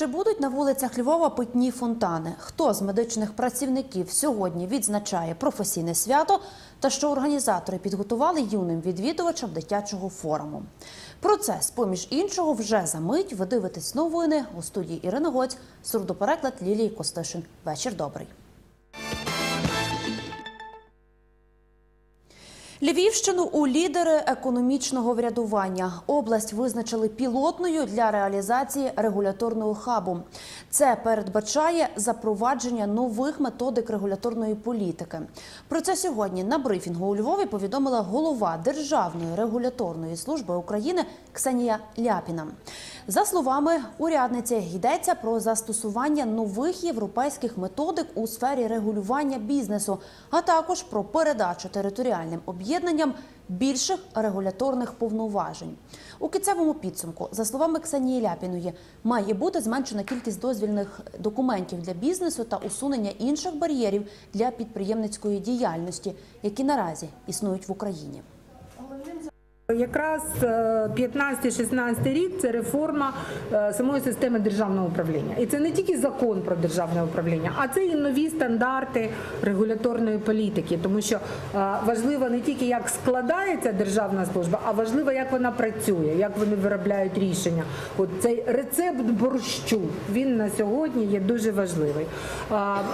Чи будуть на вулицях Львова питні фонтани? Хто з медичних працівників сьогодні відзначає професійне свято? Та що організатори підготували юним відвідувачам дитячого форуму? Про це, поміж іншого, вже за мить ви дивитесь новини у студії Ірина Гоць, сурдопереклад Лілії Костишин. Вечір добрий. Львівщину у лідери економічного врядування. Область визначили пілотною для реалізації регуляторного хабу. Це передбачає запровадження нових методик регуляторної політики. Про це сьогодні на брифінгу у Львові повідомила голова Державної регуляторної служби України Ксенія Ляпіна. За словами урядниці, йдеться про застосування нових європейських методик у сфері регулювання бізнесу, а також про передачу територіальним об'єднанням більших регуляторних повноважень. У кінцевому підсумку, за словами Ксенії Ляпіної, має бути зменшена кількість дозвільних документів для бізнесу та усунення інших бар'єрів для підприємницької діяльності, які наразі існують в Україні. Якраз е, 15-16 рік це реформа е, самої системи державного управління. І це не тільки закон про державне управління, а це і нові стандарти регуляторної політики. Тому що е, важливо не тільки як складається державна служба, а важливо, як вона працює, як вони виробляють рішення. От цей рецепт борщу він на сьогодні є дуже важливий.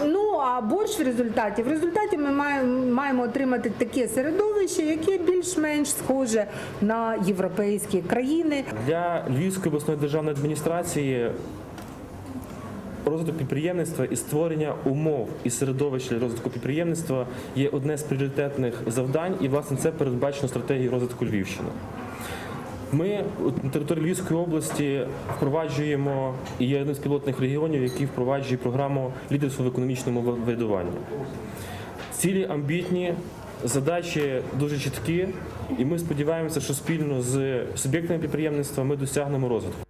Ну а борщ в результаті в результаті ми маємо отримати таке середовище, яке більш-менш схоже на європейські країни. Для Львівської обласної державної адміністрації розвиток підприємництва і створення умов і середовища для розвитку підприємництва є одне з пріоритетних завдань, і власне це передбачено стратегією розвитку Львівщини. Ми на території Львівської області впроваджуємо і є одним з пілотних регіонів, який впроваджує програму лідерства в економічному врядуванні. Цілі амбітні, задачі дуже чіткі, і ми сподіваємося, що спільно з суб'єктами підприємництва ми досягнемо розвитку.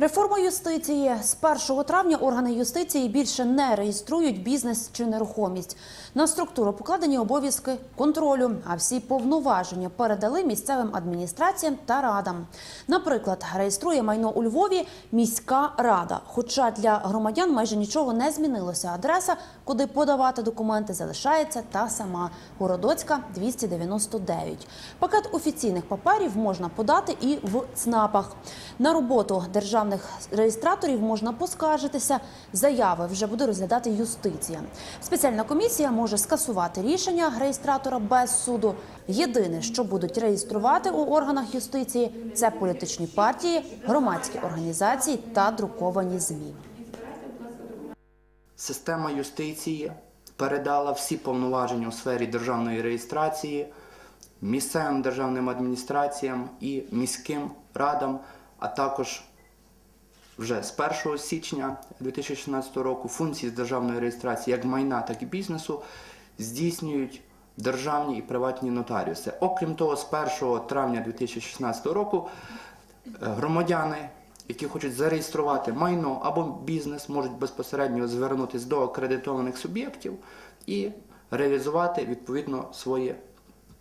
Реформа юстиції з 1 травня органи юстиції більше не реєструють бізнес чи нерухомість. На структуру покладені обов'язки контролю, а всі повноваження передали місцевим адміністраціям та радам. Наприклад, реєструє майно у Львові міська рада. Хоча для громадян майже нічого не змінилося. Адреса, куди подавати документи, залишається та сама Городоцька 299. Пакет офіційних паперів можна подати і в ЦНАПах. На роботу державних реєстраторів можна поскаржитися. Заяви вже буде розглядати юстиція. Спеціальна комісія може скасувати рішення реєстратора без суду. Єдине, що будуть реєструвати у органах юстиції, це політичні партії, громадські організації та друковані змі. Система юстиції передала всі повноваження у сфері державної реєстрації місцевим державним адміністраціям і міським радам, а також вже з 1 січня 2016 року функції з державної реєстрації як майна, так і бізнесу здійснюють державні і приватні нотаріуси. Окрім того, з 1 травня 2016 року е, громадяни, які хочуть зареєструвати майно або бізнес, можуть безпосередньо звернутися до акредитованих суб'єктів і реалізувати відповідно своє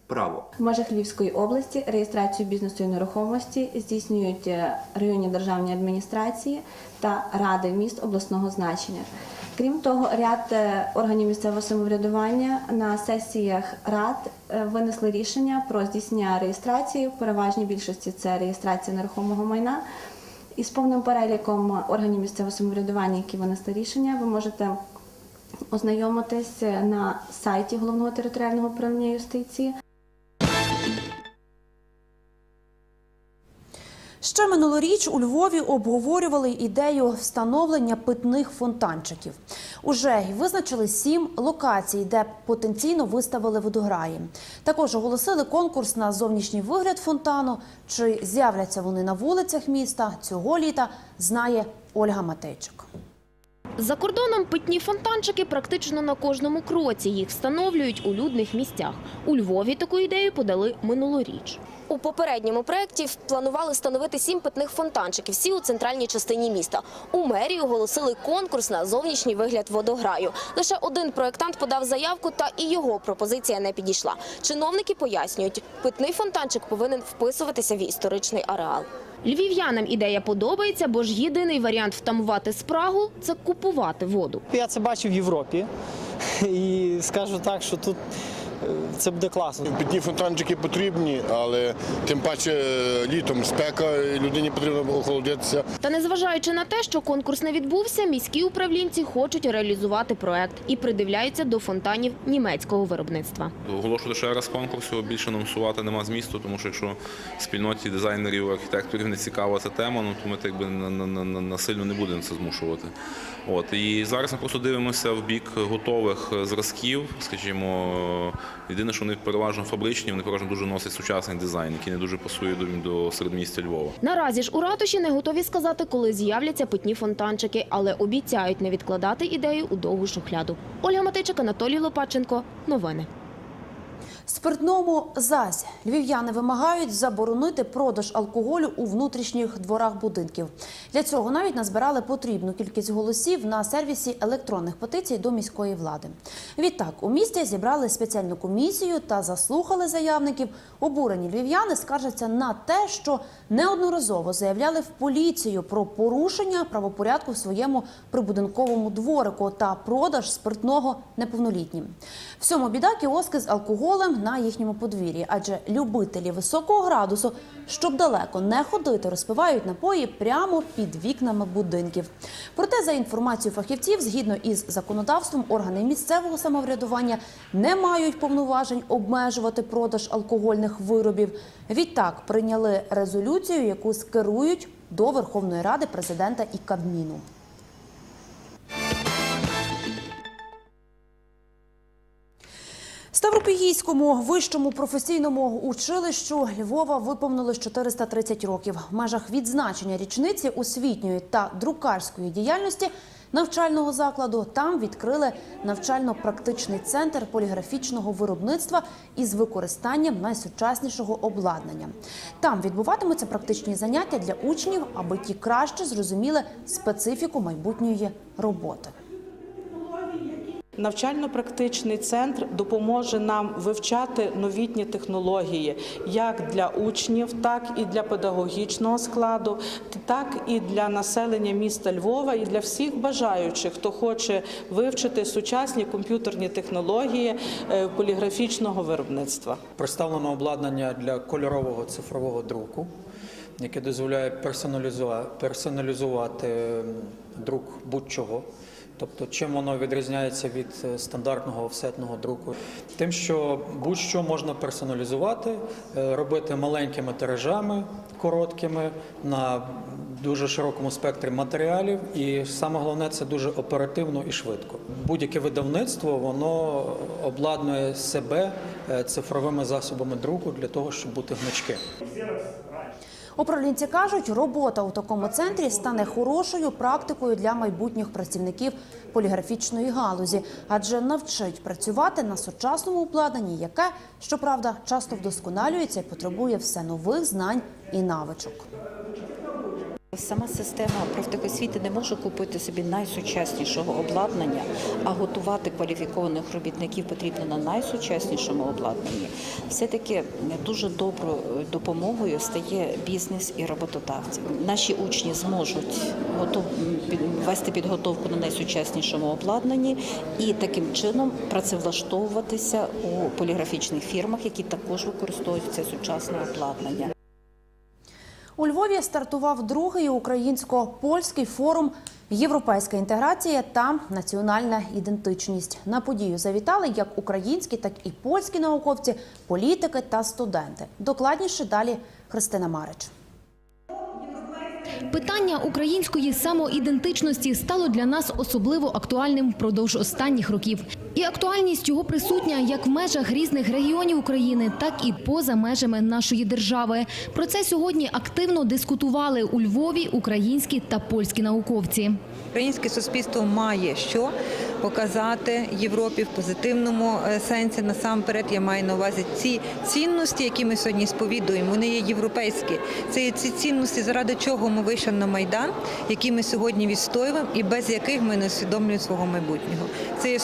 право. В межах Львівської області реєстрацію бізнесу і нерухомості здійснюють е, районні державні адміністрації та ради міст обласного значення. Крім того, ряд е, органів місцевого самоврядування на сесіях рад е, винесли рішення про здійснення реєстрації. В переважній більшості це реєстрація нерухомого майна. І з повним переліком органів місцевого самоврядування, які винесли рішення, ви можете ознайомитись на сайті головного територіального управління юстиції. Ще минулоріч у Львові обговорювали ідею встановлення питних фонтанчиків. Уже визначили сім локацій, де потенційно виставили водограї. Також оголосили конкурс на зовнішній вигляд фонтану. Чи з'являться вони на вулицях міста цього літа, знає Ольга Матейчик. За кордоном питні фонтанчики практично на кожному кроці. Їх встановлюють у людних місцях. У Львові таку ідею подали минулоріч. У попередньому проєкті планували встановити сім питних фонтанчиків, всі у центральній частині міста. У мерії оголосили конкурс на зовнішній вигляд водограю. Лише один проєктант подав заявку, та і його пропозиція не підійшла. Чиновники пояснюють, питний фонтанчик повинен вписуватися в історичний ареал. Львів'янам ідея подобається, бо ж єдиний варіант втамувати спрагу – це купувати воду. Я це бачив в Європі і скажу так, що тут це буде класно. Підні фонтанчики потрібні, але тим паче е, літом спека, і людині потрібно охолодитися. Та незважаючи на те, що конкурс не відбувся, міські управлінці хочуть реалізувати проект і придивляються до фонтанів німецького виробництва. Оголошувати ще раз конкурсу, більше анонсувати нема змісту, тому що якщо спільноті дизайнерів, архітекторів не цікава ця тема, ну то ми так би на- на- на- на- насильно не будемо це змушувати. От і зараз ми просто дивимося в бік готових зразків, скажімо, єдине, що вони переважно фабричні, вони переважно дуже носять сучасний дизайн, який не дуже пасує до, до середмістя Львова. Наразі ж у ратуші не готові сказати, коли з'являться питні фонтанчики, але обіцяють не відкладати ідею у довгу шухляду. Ольга Матичик, Анатолій Лопаченко. Новини. Спиртному зась львів'яни вимагають заборонити продаж алкоголю у внутрішніх дворах будинків. Для цього навіть назбирали потрібну кількість голосів на сервісі електронних петицій до міської влади. Відтак у місті зібрали спеціальну комісію та заслухали заявників. Обурені львів'яни скаржаться на те, що неодноразово заявляли в поліцію про порушення правопорядку в своєму прибудинковому дворику та продаж спиртного неповнолітнім. Всьому біда кіоски з алкоголем на їхньому подвір'ї, адже любителі високого градусу, щоб далеко не ходити, розпивають напої прямо під вікнами будинків. Проте, за інформацією фахівців, згідно із законодавством, органи місцевого самоврядування не мають повноважень обмежувати продаж алкогольних виробів. Відтак прийняли резолюцію, яку скерують до Верховної Ради президента і Кабміну. Ставропігійському вищому професійному училищу Львова виповнилось 430 років. В межах відзначення річниці освітньої та друкарської діяльності навчального закладу там відкрили навчально-практичний центр поліграфічного виробництва із використанням найсучаснішого обладнання. Там відбуватимуться практичні заняття для учнів, аби ті краще зрозуміли специфіку майбутньої роботи. Навчально-практичний центр допоможе нам вивчати новітні технології як для учнів, так і для педагогічного складу, так і для населення міста Львова, і для всіх бажаючих, хто хоче вивчити сучасні комп'ютерні технології е, поліграфічного виробництва. Представлено обладнання для кольорового цифрового друку, яке дозволяє персоналізувати, персоналізувати друк будь-чого. Тобто, чим воно відрізняється від е, стандартного офсетного друку? Тим, що будь-що можна персоналізувати, е, робити маленькими тиражами, короткими, на дуже широкому спектрі матеріалів, і саме головне це дуже оперативно і швидко. Будь-яке видавництво воно обладнує себе е, цифровими засобами друку для того, щоб бути гнучким. Управлінці кажуть, робота у такому центрі стане хорошою практикою для майбутніх працівників поліграфічної галузі, адже навчить працювати на сучасному обладнанні, яке, щоправда, часто вдосконалюється і потребує все нових знань і навичок. Сама система профтехосвіти не може купити собі найсучаснішого обладнання, а готувати кваліфікованих робітників потрібно на найсучаснішому обладнанні. Все-таки дуже доброю допомогою стає бізнес і роботодавці. Наші учні зможуть вести підготовку на найсучаснішому обладнанні і таким чином працевлаштовуватися у поліграфічних фірмах, які також використовують це сучасне обладнання. У Львові стартував другий українсько-польський форум Європейська інтеграція та національна ідентичність. На подію завітали як українські, так і польські науковці, політики та студенти. Докладніше далі Христина Марич. Питання української самоідентичності стало для нас особливо актуальним впродовж останніх років. І актуальність його присутня як в межах різних регіонів України, так і поза межами нашої держави. Про це сьогодні активно дискутували у Львові українські та польські науковці. Українське суспільство має що показати Європі в позитивному е, сенсі. Насамперед я маю на увазі ці цінності, які ми сьогодні сповідуємо. Вони є європейські. Це ці цінності, заради чого ми вийшли на майдан, які ми сьогодні відстоюємо, і без яких ми не усвідомлюємо свого майбутнього. Це є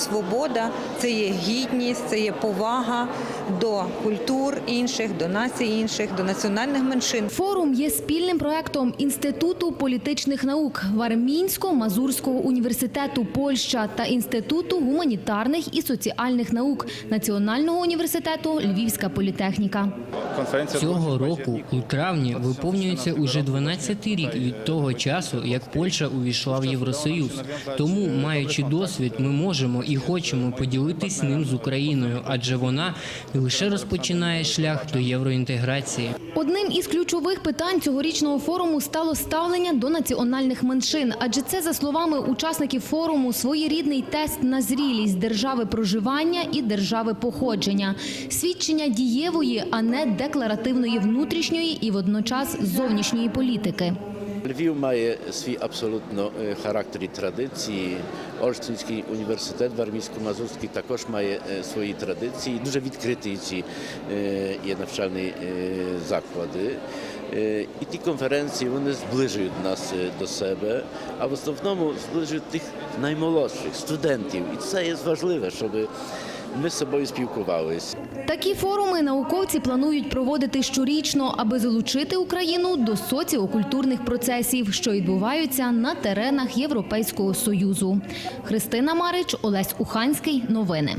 свобода, це є гідність, це є повага до культур інших, до націй інших, до національних меншин. Форум є спільним проектом Інституту політичних наук Вармінсько-Мазурського університету Польща та Інституту гуманітарних і соціальних наук Національного університету Львівська політехніка. Цього року у травні виповнюється уже 12-й рік від того часу, як Польща увійшла в Євросоюз. Тому, маючи досвід, ми можемо і хочемо поділитись ним з Україною, адже вона лише розпочинає шлях до євроінтеграції. Одним із ключових питань цьогорічного форуму стало ставлення до національних меншин, адже це, за словами учасників форуму, своєрідний тест на зрілість держави проживання і держави походження, свідчення дієвої, а не декларативної внутрішньої і водночас зовнішньої політики. Львів має свій абсолютно е, характер і традиції. Ольштинський університет Вармійсько-Мазурський також має е, свої традиції. Дуже відкриті ці е, є навчальні е, заклади. Е, І ті конференції вони зближують нас е, до себе, а в основному зближують тих наймолодших студентів. І це є важливе, щоб ми з собою спілкувалися. Такі форуми науковці планують проводити щорічно, аби залучити Україну до соціокультурних процесів, що відбуваються на теренах Європейського союзу. Христина Марич, Олесь Уханський. Новини.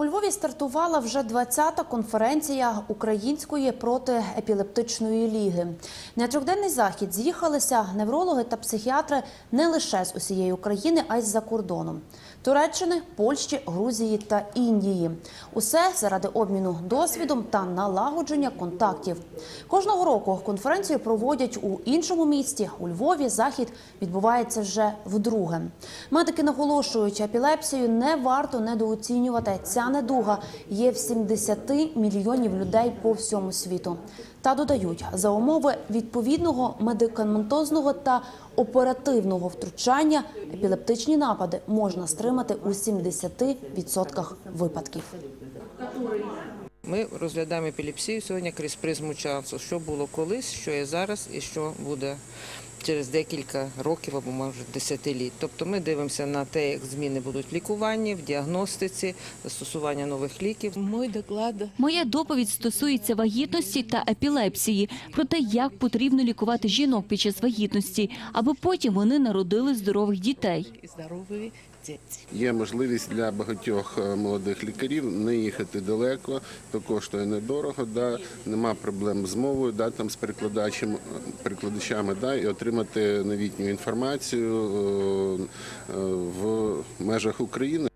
У Львові стартувала вже 20-та конференція Української протиепілептичної ліги. На трьохденний захід з'їхалися неврологи та психіатри не лише з усієї України, а й з-за кордону. Туреччини, Польщі, Грузії та Індії. Усе заради обміну досвідом та налагодження контактів. Кожного року конференцію проводять у іншому місті. У Львові захід відбувається вже вдруге. Медики наголошують, епілепсію не варто недооцінювати. Ця недуга є в 70 мільйонів людей по всьому світу. Та додають, за умови відповідного медикаментозного та оперативного втручання епілептичні напади можна стримати у 70% випадків. Ми розглядаємо епілепсію сьогодні крізь призму часу, що було колись, що є зараз і що буде через декілька років або може десятиліть. Тобто ми дивимося на те, як зміни будуть в лікуванні, в діагностиці, застосування нових ліків. Моя доповідь стосується вагітності та епілепсії, про те, як потрібно лікувати жінок під час вагітності, аби потім вони народили здорових дітей. Здорові. Є можливість для багатьох е, молодих лікарів не їхати далеко, то коштує недорого, да, нема проблем з мовою, да, там з перекладачем, перекладачами, да, і отримати новітню інформацію е, е, в межах України.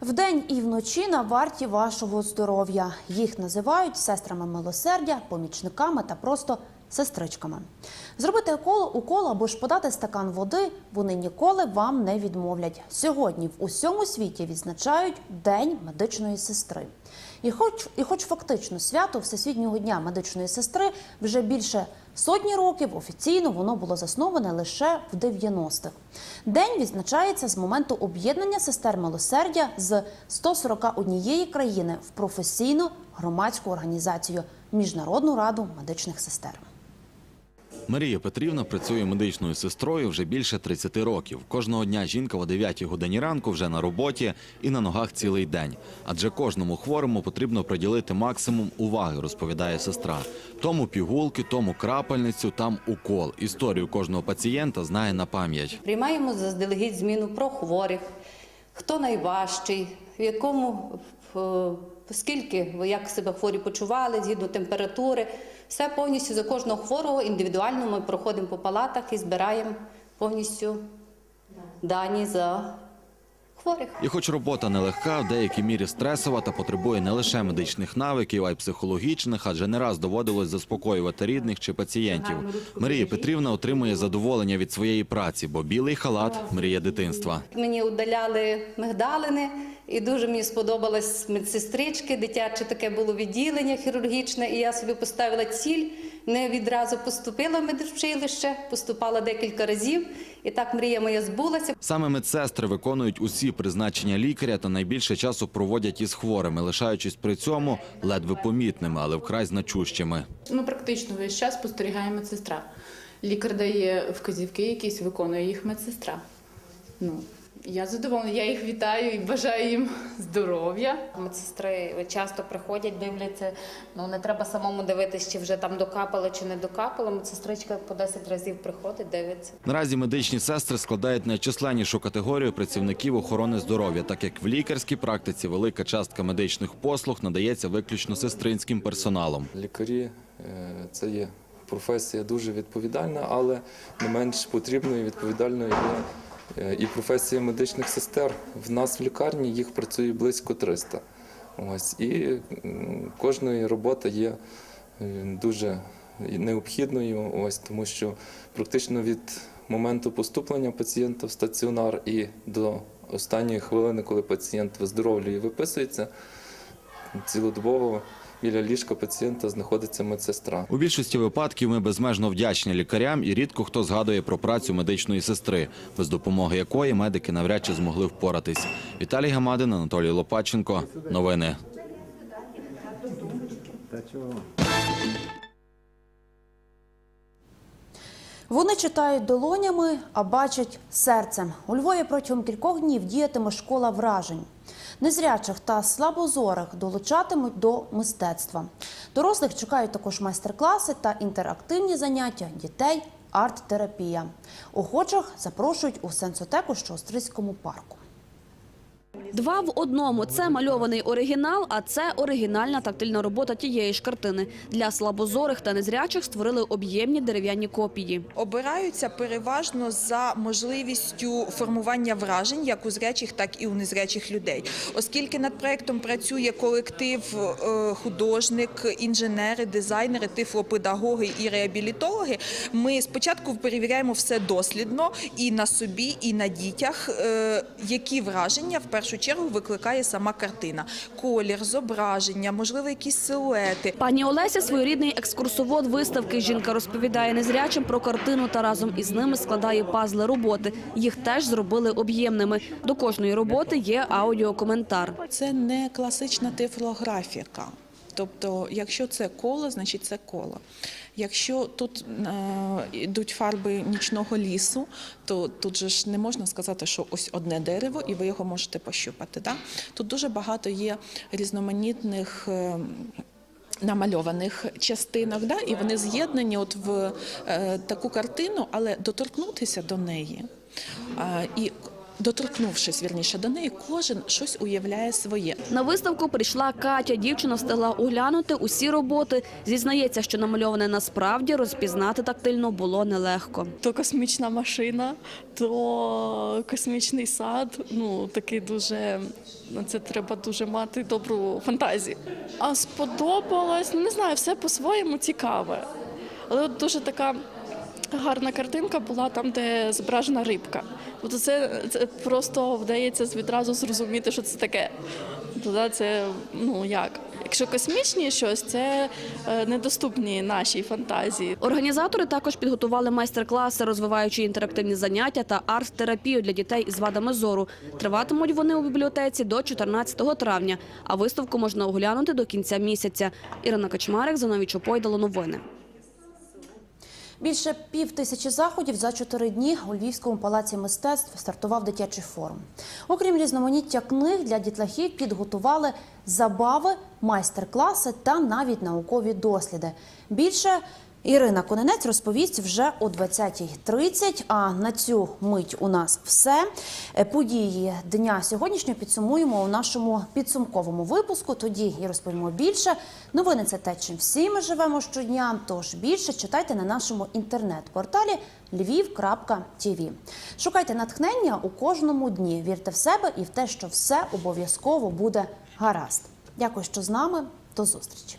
Вдень і вночі на варті вашого здоров'я. Їх називають сестрами милосердя, помічниками та просто сестричками. Зробити укол, укол або ж подати стакан води вони ніколи вам не відмовлять. Сьогодні в усьому світі відзначають День медичної сестри. І хоч, і хоч фактично свято Всесвітнього дня медичної сестри вже більше сотні років офіційно воно було засноване лише в 90-х. День відзначається з моменту об'єднання сестер милосердя з 141 країни в професійну громадську організацію Міжнародну раду медичних сестер. Марія Петрівна працює медичною сестрою вже більше 30 років. Кожного дня жінка о 9 годині ранку вже на роботі і на ногах цілий день. Адже кожному хворому потрібно приділити максимум уваги, розповідає сестра. Тому пігулки, тому крапельницю, там укол. Історію кожного пацієнта знає на пам'ять. Приймаємо заздалегідь зміну про хворих, хто найважчий, в якому скільки ви як себе хворі почували, згідно температури. Все повністю за кожного хворого індивідуально ми проходимо по палатах і збираємо повністю дані за хворих. І хоч робота нелегка, в деякій мірі стресова та потребує не лише медичних навиків, а й психологічних, адже не раз доводилось заспокоювати рідних чи пацієнтів. Марія Петрівна отримує задоволення від своєї праці, бо білий халат мрія дитинства. Мені удаляли мигдалини, І дуже мені сподобалось медсестрички, дитяче таке було відділення хірургічне, і я собі поставила ціль. Не відразу поступила в медучилище, поступала декілька разів, і так мрія моя збулася. Саме медсестри виконують усі призначення лікаря та найбільше часу проводять із хворими, лишаючись при цьому ледве помітними, але вкрай значущими. Ми практично весь час спостерігає медсестра. Лікар дає вказівки, якісь виконує їх медсестра. Ну, я задоволена, я їх вітаю і бажаю їм здоров'я. Медсестри часто приходять, дивляться. Ну не треба самому дивитися, чи вже там докапало, чи не докапало. Медсестричка по 10 разів приходить, дивиться. Наразі медичні сестри складають найчисленнішу категорію працівників охорони здоров'я, так як в лікарській практиці велика частка медичних послуг надається виключно сестринським персоналом. Лікарі е, це є професія дуже відповідальна, але не менш потрібною і відповідальною є і професія медичних сестер. В нас в лікарні їх працює близько 300. Ось і кожної робота є е, дуже необхідною, ось тому що практично від моменту поступлення пацієнта в стаціонар і до останньої хвилини, коли пацієнт виздоровлює і виписується, цілодобово біля ліжка пацієнта знаходиться медсестра. У більшості випадків ми безмежно вдячні лікарям і рідко хто згадує про працю медичної сестри, без допомоги якої медики навряд чи змогли впоратись. Віталій Гамадин, Анатолій Лопаченко. Новини. Вони читають долонями, а бачать серцем. У Львові протягом кількох днів діятиме школа вражень. Незрячих та слабозорих долучатимуть до мистецтва. Дорослих чекають також майстер-класи та інтерактивні заняття дітей, арт-терапія. Охочих запрошують у сенсотеку, що у Стрийському парку. Два в одному це мальований оригінал, а це оригінальна тактильна робота тієї ж картини. Для слабозорих та незрячих створили об'ємні дерев'яні копії. Обираються переважно за можливістю формування вражень як у зрячих, так і у незрячих людей. Оскільки над проектом працює колектив е, художник, інженери, дизайнери, тифлопедагоги і реабілітологи, ми спочатку перевіряємо все дослідно і на собі, і на дітях, е, які враження в першу чергу викликає сама картина. Колір, зображення, можливо, якісь силуети. Пані Олеся своєрідний екскурсовод виставки. Жінка розповідає незрячим про картину та разом із ними складає пазли роботи. Їх теж зробили об'ємними. До кожної роботи є аудіокоментар. Це не класична тифлографіка. Тобто, якщо це коло, значить це коло. Якщо тут е, йдуть фарби нічного лісу, то тут же ж не можна сказати, що ось одне дерево, і ви його можете пощупати. Да? Тут дуже багато є різноманітних. е, Намальованих частинок, да, і вони з'єднані от в е, таку картину, але доторкнутися до неї е, і доторкнувшись вірніше до неї, кожен щось уявляє своє. На виставку прийшла Катя. Дівчина встигла оглянути усі роботи. Зізнається, що намальоване насправді розпізнати тактильно було нелегко. То космічна машина, то космічний сад. Ну такий дуже на це треба дуже мати добру фантазію. А сподобалось, ну не знаю, все по-своєму цікаве. Але от дуже така гарна картинка була там, де зображена рибка. Тобто це, це просто вдається відразу зрозуміти, що це таке. Туди це ну як. Якщо космічні щось, це е, недоступні нашій фантазії. Організатори також підготували майстер-класи, розвиваючи інтерактивні заняття та арт-терапію для дітей із вадами зору. Триватимуть вони у бібліотеці до 14 травня, а виставку можна оглянути до кінця місяця. Ірина Качмарик, Зоновій Чопойдало. Новини. Більше пів тисячі заходів за чотири дні у Львівському палаці мистецтв стартував дитячий форум. Окрім різноманіття книг для дітлахів підготували забави, майстер-класи та навіть наукові досліди. Більше Ірина Коненець розповість вже о 20.30, А на цю мить у нас все. Е, Події дня сьогоднішнього підсумуємо у нашому підсумковому випуску. Тоді і розповімо більше. Новини це те, чим всі ми живемо щодня. Тож більше читайте на нашому інтернет-порталі lviv.tv. Шукайте натхнення у кожному дні. Вірте в себе і в те, що все обов'язково буде гаразд. Дякую, що з нами. До зустрічі.